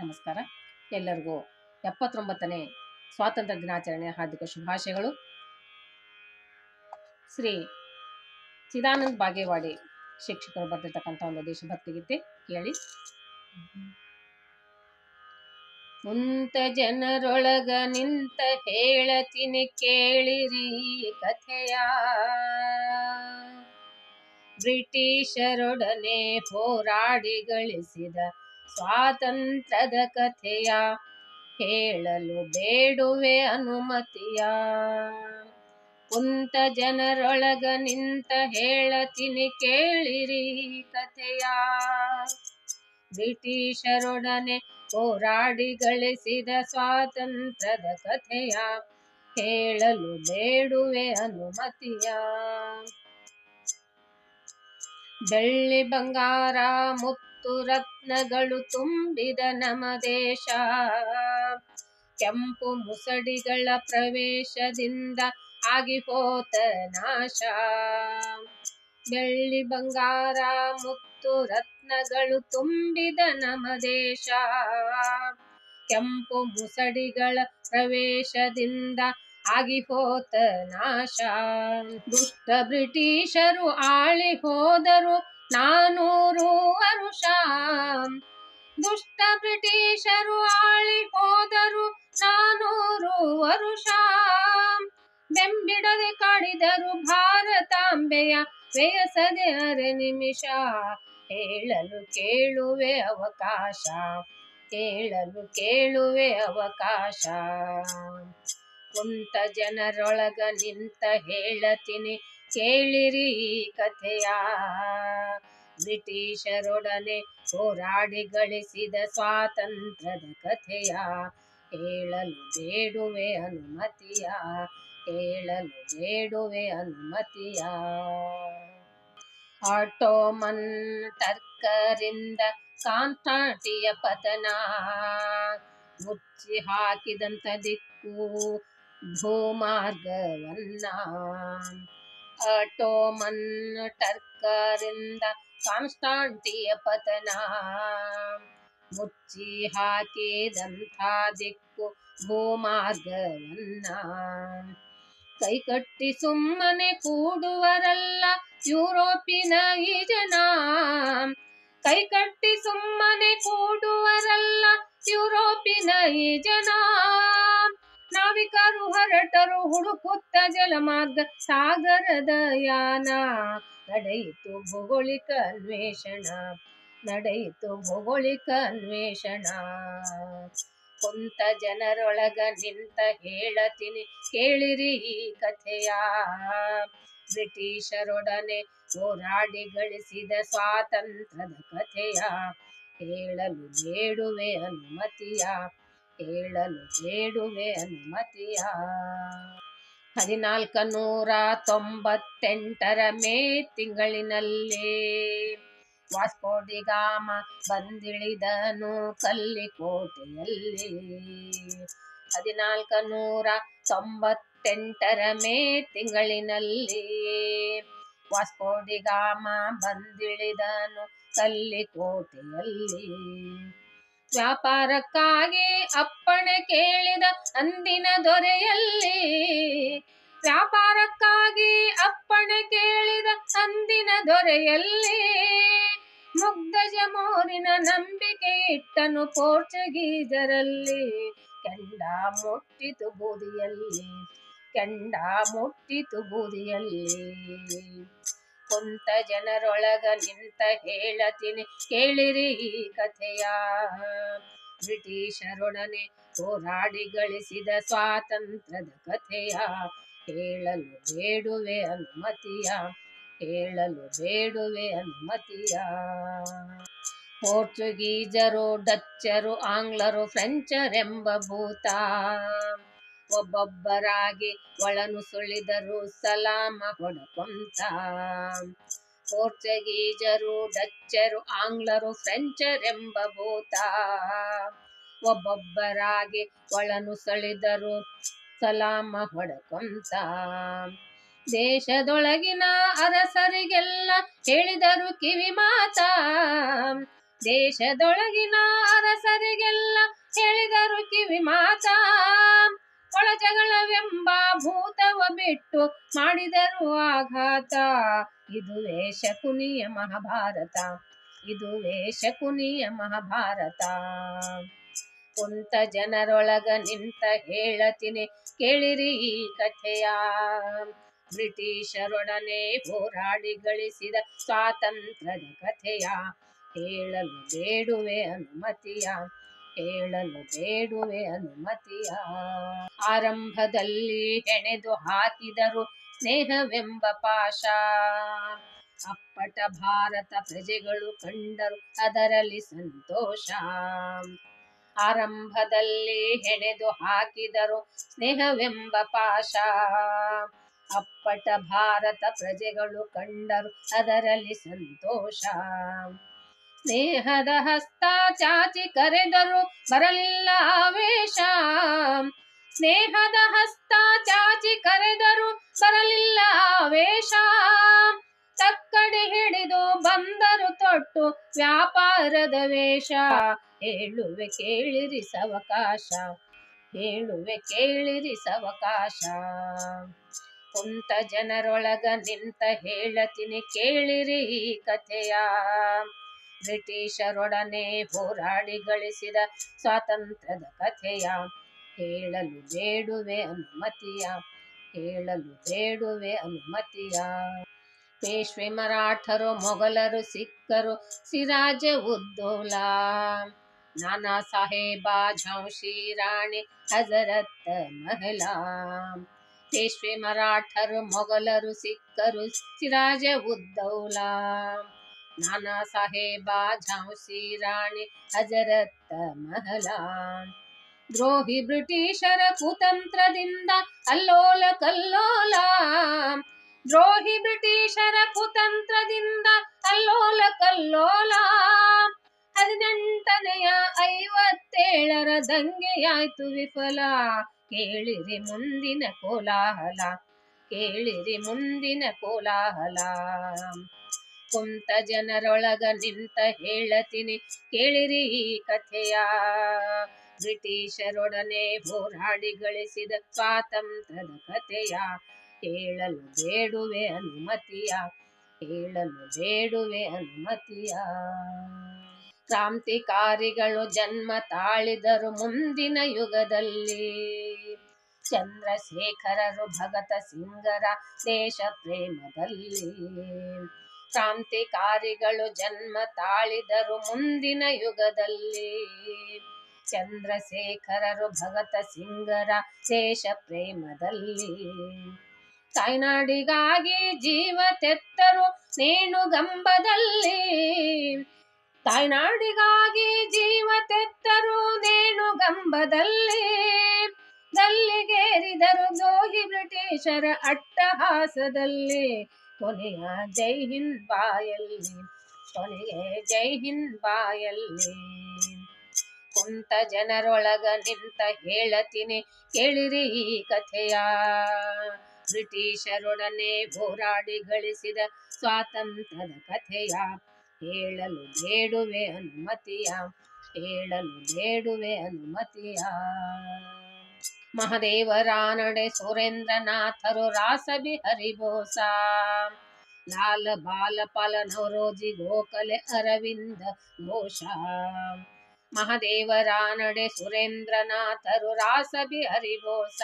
ನಮಸ್ಕಾರ. ಎಲ್ಲರಿಗೂ ಎಪ್ಪತ್ತೊಂಬತ್ತನೇ ಸ್ವಾತಂತ್ರ್ಯ ದಿನಾಚರಣೆಯ ಹಾರ್ದಿಕ ಶುಭಾಶಯಗಳು. ಶ್ರೀ ಚಿದಾನಂದ್ ಬಾಗೇವಾಡಿ ಶಿಕ್ಷಕರು ಬರೆದಿರ್ತಕ್ಕಂಥ ಒಂದು ದೇಶಭಕ್ತಿ ಗೀತೆ ಕೇಳಿ. ಮುಂತ ಜನರೊಳಗ ನಿಂತ ಹೇಳತಿನಿ ಕೇಳಿರಿ ಕಥೆಯ. ಬ್ರಿಟಿಷರೊಡನೆ ಹೋರಾಡಿ ಗಳಿಸಿದ ಸ್ವಾತಂತ್ರ್ಯದ ಕಥೆಯ ಹೇಳಲು ಬೇಡುವೆ ಅನುಮತಿಯ. ಕುಂತ ಜನರೊಳಗ ನಿಂತ ಹೇಳತಿನಿ ಕೇಳಿರಿ ಕಥೆಯ. ಬ್ರಿಟಿಷರೊಡನೆ ಹೋರಾಡಿ ಗಳಿಸಿದ ಸ್ವಾತಂತ್ರ್ಯದ ಕಥೆಯ ಹೇಳಲು ಬೇಡುವೆ ಅನುಮತಿಯ. ಬೆಳ್ಳಿ ಬಂಗಾರ ಮುತ್ತು ರತ್ನಗಳು ತುಂಬಿದ ನಮ್ಮ ದೇಶ ಕೆಂಪು ಮುಸಡಿಗಳ ಪ್ರವೇಶದಿಂದ ಆಗಿ ಹೋತ ನಾಶ. ಬೆಳ್ಳಿ ಬಂಗಾರ ಮುತ್ತು ರತ್ನಗಳು ತುಂಬಿದ ನಮ್ಮ ದೇಶ ಕೆಂಪು ಮುಸಡಿಗಳ ಪ್ರವೇಶದಿಂದ ಆಗಿ ಹೋತ ನಾಶ. ದುಷ್ಟ ಬ್ರಿಟಿಷರು ಆಳಿ ಹೋದರು ನಾನೂರು ವರುಷ. ದುಷ್ಟ ಬ್ರಿಟಿಷರು ಆಳಿ ಹೋದರು ನಾನೂರು ವರುಷ. ಬೆಂಬಿಡದೆ ಕಾಡಿದರು ಭಾರತಾಂಬೆಯ ವ್ಯಯಸದೆ ಅರೆ ನಿಮಿಷ. ಹೇಳಲು ಕೇಳುವೆ ಅವಕಾಶ. ಹೇಳಲು ಕೇಳುವೆ ಅವಕಾಶ. ಕುಂತ ಜನರೊಳಗ ನಿಂತ ಹೇಳತೀನಿ. ಕೇಳಿರಿ ಈ ಕಥೆಯ ಬ್ರಿಟಿಷರೊಡನೆ ಹೋರಾಡಿ ಗಳಿಸಿದ ಸ್ವಾತಂತ್ರ್ಯದ ಕಥೆಯ ಹೇಳಲು ಬೇಡುವೆ ಅನುಮತಿಯ ಹೇಳಲು ಬೇಡುವೆ ಅನುಮತಿಯ. ಆಟೋಮನ್ ಟರ್ಕರಿಂದ ಕಾಂತಾಟಿಯ ಪತನ ಮುಚ್ಚಿ ಹಾಕಿದಂತ ದಿಕ್ಕು ಭೂಮಾರ್ಗವನ್ನ ಆಟೋಮನ್ ಟರ್ಕರಿಂದ ಕಾನ್ಸ್ಟಾಂಟಿಯ ಪತನ ಮುಚ್ಚಿ ಹಾಕಿದಂಥ ದಿಕ್ಕು ಭೂಮಾರ್ಗವನ್ನ ಕೈಕಟ್ಟಿ ಸುಮ್ಮನೆ ಕೂಡುವರಲ್ಲ ಯುರೋಪಿನ ಈ ಜನ ಕೈಕಟ್ಟಿ ಸುಮ್ಮನೆ ಕೂಡುವರಲ್ಲ ಯುರೋಪಿನ ಈ ಜನ ನಾವಿಕರು ಹರಟರು ಹುಡುಕುತ್ತ ಜಲಮಾರ್ಗ ಸಾಗರದ ಯಾನ ನಡೆಯಿತು ಭೌಗೋಳಿಕ ಅನ್ವೇಷಣ, ನಡೆಯಿತು ಭೌಗೋಳಿಕ ಅನ್ವೇಷಣ. ಕುಂತ ಜನರೊಳಗ ನಿಂತ ಹೇಳತೀನಿ, ಕೇಳಿರಿ ಈ ಕಥೆಯ. ಬ್ರಿಟಿಷರೊಡನೆ ಹೋರಾಡಿ ಗಳಿಸಿದ ಸ್ವಾತಂತ್ರ್ಯದ ಕಥೆಯ ಹೇಳಲು ಬೇಡುವೆ ಅನುಮತಿಯ. ಹೇಳಲು ಬೇಡುವೆ ಅನುಮತಿಯ. ಹದಿನಾಲ್ಕ ನೂರ ತೊಂಬತ್ತೆಂಟರ ಮೇ ತಿಂಗಳಿನಲ್ಲಿ ವಾಸ್ಕೋಡಿಗಾಮ ಬಂದಿಳಿದನು ಕಲ್ಲಿಕೋಟೆಯಲ್ಲಿ. ಹದಿನಾಲ್ಕ ನೂರ ತೊಂಬತ್ತೆಂಟರ ಮೇ ತಿಂಗಳಿನಲ್ಲಿ ವಾಸ್ಕೋಡಿಗಾಮ ಬಂದಿಳಿದನು ಕಲ್ಲಿಕೋಟೆಯಲ್ಲಿ. ವ್ಯಾಪಾರಕ್ಕಾಗಿ ಅಪ್ಪಣೆ ಕೇಳಿದ ಅಂದಿನ ದೊರೆಯಲ್ಲಿ. ವ್ಯಾಪಾರಕ್ಕಾಗಿ ಅಪ್ಪಣೆ ಕೇಳಿದ ಅಂದಿನ ದೊರೆಯಲ್ಲಿ. ಮುಗ್ಧ ಜಮೋರಿನ ನಂಬಿಕೆ ಇಟ್ಟನು ಪೋರ್ಚುಗೀಸರಲ್ಲಿ. ಕೆಂಡ ಮುಟ್ಟಿತು ಬೂದಿಯಲ್ಲಿ, ಕೆಂಡ ಮುಟ್ಟಿತು ಬೂದಿಯಲ್ಲಿ. ಕುಂತ ಜನರೊಳಗ ನಿಂತ ಹೇಳತೀನಿ. ಕೇಳಿರಿ ಈ ಕಥೆಯ. ಬ್ರಿಟಿಷರೊಡನೆ ಹೋರಾಡಿ ಗಳಿಸಿದ ಸ್ವಾತಂತ್ರ್ಯದ ಕಥೆಯ. ಹೇಳಲು ಬೇಡುವೆ ಅನುಮತಿಯ. ಹೇಳಲು ಬೇಡುವೆ ಅನುಮತಿಯ. ಪೋರ್ಚುಗೀಜರು ಡಚ್ಚರು, ಆಂಗ್ಲರು, ಫ್ರೆಂಚರೆಂಬ ಭೂತ. ಒಬ್ಬೊಬ್ಬರಾಗಿ ಒಳನು ಸುಳಿದರು ಸಲಾಮ ಹೊಡಕೊಂತ ಪೋರ್ಚುಗೀಜರು, ಡಚ್ಚರು, ಆಂಗ್ಲರು ಫ್ರೆಂಚರೆಂಬ ಭೂತ. ಒಬ್ಬೊಬ್ಬರಾಗಿ ಒಳನು ಸಳಿದರು ಸಲಾಮ ಹೊಡಕೊಂತ ದೇಶದೊಳಗಿನ ಅರಸರಿಗೆಲ್ಲ ಹೇಳಿದರು ಕಿವಿ ಮಾತ. ದೇಶದೊಳಗಿನ ಅರಸರಿಗೆಲ್ಲ ಹೇಳಿದರು ಕಿವಿ ಮಾತಾ. ಒಳಜಗಳವೆಂಬ ಭೂತವ ಬಿಟ್ಟು ಮಾಡಿದರು ಆಘಾತ. ಇದುವೇ ಶಕುನಿಯ ಮಹಾಭಾರತ. ಇದುವೇ ಶಕುನಿಯ ಮಹಾಭಾರತ. ಕುಂತ ಜನರೊಳಗ ನಿಂತ ಹೇಳತಿನಿ, ಕೇಳಿರಿ ಈ ಕಥೆಯ. ಬ್ರಿಟಿಷರೊಡನೆ ಹೋರಾಡಿ ಗಳಿಸಿದ ಸ್ವಾತಂತ್ರ್ಯದ ಕಥೆಯ. ಹೇಳಲು ಬೇಡುವೆ ಅನುಮತಿಯ. ಹೇಳಲು ಬೇಡುವೆ ಅನುಮತಿಯ. ಆರಂಭದಲ್ಲಿ ಹೆಣೆದು ಹಾಕಿದರು ಸ್ನೇಹವೆಂಬ ಪಾಶ ಅಪ್ಪಟ ಭಾರತ ಪ್ರಜೆಗಳು ಕಂಡರು ಅದರಲ್ಲಿ ಸಂತೋಷ. ಆರಂಭದಲ್ಲಿ ಹೆಣೆದು ಹಾಕಿದರು ಸ್ನೇಹವೆಂಬ ಪಾಶ ಅಪ್ಪಟ ಭಾರತ ಪ್ರಜೆಗಳು ಕಂಡರು ಅದರಲ್ಲಿ ಸಂತೋಷ. ಸ್ನೇಹದ ಹಸ್ತ ಚಾಚಿ ಕರೆದರು ಬರಲಿಲ್ಲ ಆವೇಶ. ಸ್ನೇಹದ ಹಸ್ತ ಚಾಚಿ ಕರೆದರು ಬರಲಿಲ್ಲ ಆವೇಶ. ತಕ್ಕಡಿ ಹಿಡಿದು ಬಂದರು ತೊಟ್ಟು ವ್ಯಾಪಾರದ ವೇಷ. ಹೇಳುವೆ ಕೇಳಿರಿ ಸವಕಾಶ. ಹೇಳುವೆ ಕೇಳಿರಿ ಸವಕಾಶ. ಕುಂತ ಜನರೊಳಗ ನಿಂತ ಹೇಳತಿನಿ ಕೇಳಿರಿ ಈ ಕಥೆಯ. ಬ್ರಿಟಿಷರೊಡನೆ ಹೋರಾಡಿ ಗಳಿಸಿದ ಸ್ವಾತಂತ್ರ್ಯದ ಕಥೆಯ ಹೇಳಲು ಬೇಡುವೆ ಅನುಮತಿಯ, ಹೇಳಲು ಬೇಡುವೆ ಅನುಮತಿಯ. ಪೇಶ್ವೆ ಮರಾಠರು, ಮೊಘಲರು ಸಿಕ್ಕರು ಸಿರಾಜ ಉದ್ದೋಲಾ, ನಾನಾ ಸಾಹೇಬಾ, ಝಾಂಶಿ, ರಾಣಿ, ಹಜರತ್ ಮಹಿಳಾ ಪೇಶ್ವೆ ಮರಾಠರು, ಮೊಘಲರು ಸಿಕ್ಕರು ಸಿರಾಜ ಉದ್ದೌಲಾ. ನಾನಾ ಸಾಹೇಬ ಝಾಂಸಿ ರಾಣಿ ಹಜರತ್ ಮಹಲಾ ದ್ರೋಹಿ ಬ್ರಿಟಿಷರ ಕುತಂತ್ರದಿಂದ ಅಲ್ಲೋಲ ಕಲ್ಲೋಲ ದ್ರೋಹಿ ಬ್ರಿಟಿಷರ ಕುತಂತ್ರದಿಂದ ಅಲ್ಲೋಲ ಕಲ್ಲೋಲ ಹದಿನೆಂಟನೆಯ ಐವತ್ತೇಳರ ದಂಗೆಯಾಯ್ತು ವಿಫಲ। ಕೇಳಿರಿ ಮುಂದಿನ ಕೋಲಾಹಲ, ಕೇಳಿರಿ ಮುಂದಿನ ಕೋಲಾಹಲ। ಕುಂತ ಜನರೊಳಗ ನಿಂತ ಹೇಳತೀನಿ. ಕೇಳಿರಿ ಈ ಕಥೆಯ. ಬ್ರಿಟಿಷರೊಡನೆ ಹೋರಾಡಿ ಗಳಿಸಿದ ಸ್ವಾತಂತ್ರ್ಯದ ಕಥೆಯ. ಹೇಳಲು ಬೇಡುವೆ ಅನುಮತಿಯ. ಹೇಳಲು ಬೇಡುವೆ ಅನುಮತಿಯ. ಕ್ರಾಂತಿಕಾರಿಗಳು ಜನ್ಮ ತಾಳಿದರು ಮುಂದಿನ ಯುಗದಲ್ಲಿ. ಚಂದ್ರಶೇಖರರು ಭಗತ ಸಿಂಗರ ದೇಶ ಪ್ರೇಮದಲ್ಲಿ. ಕ್ರಾಂತಿಕಾರಿಗಳು ಜನ್ಮ ತಾಳಿದರು ಮುಂದಿನ ಯುಗದಲ್ಲಿ. ಚಂದ್ರಶೇಖರರು ಭಗತ ಸಿಂಗರ ಶೇಷ ಪ್ರೇಮದಲ್ಲಿ. ತಾಯ್ನಾಡಿಗಾಗಿ ಜೀವ ತೆತ್ತರು ನೇಣುಗಂಬದಲ್ಲಿ ತಾಯ್ನಾಡಿಗಾಗಿ ಜೀವ ತೆತ್ತರು ನೇಣುಗಂಬದಲ್ಲಿ ಗಲ್ಲಿಗೇರಿದರು ಜೋಗಿ ಬ್ರಿಟಿಷರ ಅಟ್ಟಹಾಸದಲ್ಲಿ. ಕೊನೆಯ ಜೈ ಹಿಂದ್ ಬಾಯಲ್ಲಿ, ಕೊನೆಯ ಜೈ ಹಿಂದ್ ಬಾಯಲ್ಲಿ. ಕುಂತ ಜನರೊಳಗ ನಿಂತ ಹೇಳತೀನಿ, ಕೇಳಿರಿ ಈ ಕಥೆಯ. ಬ್ರಿಟಿಷರೊಡನೆ ಹೋರಾಡಿ ಗಳಿಸಿದ ಸ್ವಾತಂತ್ರ್ಯದ ಕಥೆಯ. ಹೇಳಲು ಬೇಡುವೆ ಅನುಮತಿಯ, ಹೇಳಲು ಬೇಡುವೆ ಅನುಮತಿಯ. ಮಹದೇವರ ನಡೆ ಸುರೇಂದ್ರನಾಥರು ರಾಸಬಿ ಹರಿಬೋಸ ಲಾಲ ಬಾಲ ಪಾಲ ನವರೋಜಿ ಗೋಕಲೆ ಅರವಿಂದ ಘೋಷ. ಮಹದೇವರ ನಡೆ ಸುರೇಂದ್ರನಾಥರು ರಾಸಬಿ ಹರಿಬೋಸ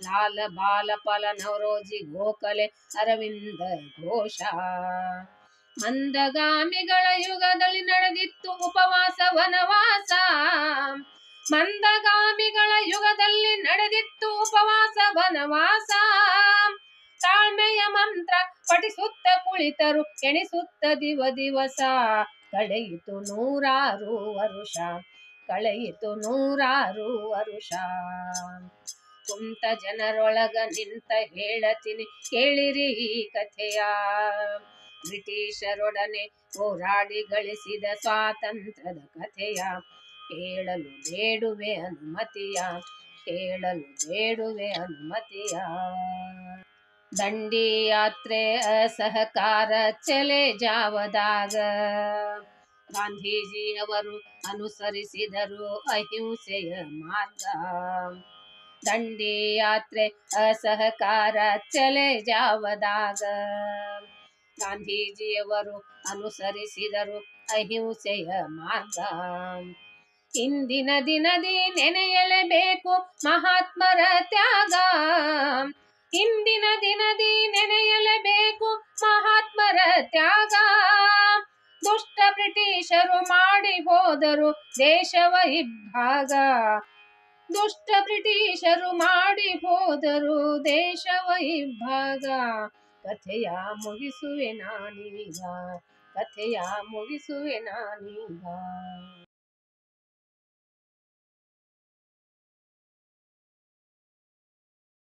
ಲಾಲ ಬಾಲ ಪಾಲ ನವರೋಜಿ ಗೋಕಲೆ ಅರವಿಂದ ಘೋಷ. ಮಂದಗಾಮಿಗಳ ಯುಗದಲ್ಲಿ ನಡೆದಿತ್ತು ಉಪವಾಸ ವನವಾಸ. ಮಂದಗಾಮಿಗಳ ಯುಗದಲ್ಲಿ ನಡೆದಿತ್ತು ಉಪವಾಸ, ವನವಾಸ. ತಾಳ್ಮೆಯ ಮಂತ್ರ ಪಠಿಸುತ್ತ ಕುಳಿತರು ಎಣಿಸುತ್ತ ದಿವ ದಿವಸ. ಕಳೆಯಿತು ನೂರಾರು ವರುಷ, ಕಳೆಯಿತು ನೂರಾರು ವರುಷ. ಕುಂತ ಜನರೊಳಗ ನಿಂತ ಹೇಳತೀನಿ, ಕೇಳಿರಿ ಈ ಕಥೆಯ. ಬ್ರಿಟಿಷರೊಡನೆ ಹೋರಾಡಿ ಗಳಿಸಿದ ಸ್ವಾತಂತ್ರ್ಯದ ಕಥೆಯ. ಕೇಳಲು ಬೇಡುವೆ ಅನುಮತಿಯ, ಕೇಳಲು ಬೇಡುವೆ ಅನುಮತಿಯ. ದಂಡಿ ಯಾತ್ರೆ ಅಸಹಕಾರ ಚಲೆ ಜಾವದಾಗ, ಗಾಂಧೀಜಿಯವರು ಅನುಸರಿಸಿದರು ಅಹಿಂಸೆಯ ಮಾರ್ಗ. ದಂಡಿ ಯಾತ್ರೆ ಅಸಹಕಾರ ಚಲೆ ಜಾವದಾಗ, ಗಾಂಧೀಜಿಯವರು ಅನುಸರಿಸಿದರು ಅಹಿಂಸೆಯ ಮಾರ್ಗ. ಇಂದಿನ ದಿನದಿ ನೆನೆಯಲೇಬೇಕು ಮಹಾತ್ಮರ ತ್ಯಾಗ. ಇಂದಿನ ದಿನದಿ ನೆನೆಯಲೇಬೇಕು ಮಹಾತ್ಮರ ತ್ಯಾಗ. ದುಷ್ಟ ಬ್ರಿಟಿಷರು ಮಾಡಿ ಹೋದರು ದೇಶವ ಇಬ್ಬಾಗ ದುಷ್ಟ ಬ್ರಿಟಿಷರು ಮಾಡಿ ಹೋದರು ದೇಶವ ಇಬ್ಬಾಗ ಕಥೆಯ ಮುಗಿಸುವೆ ನಾನೀಗ. ಕಥೆಯ ಮುಗಿಸುವೆ ನಾನೀಗ.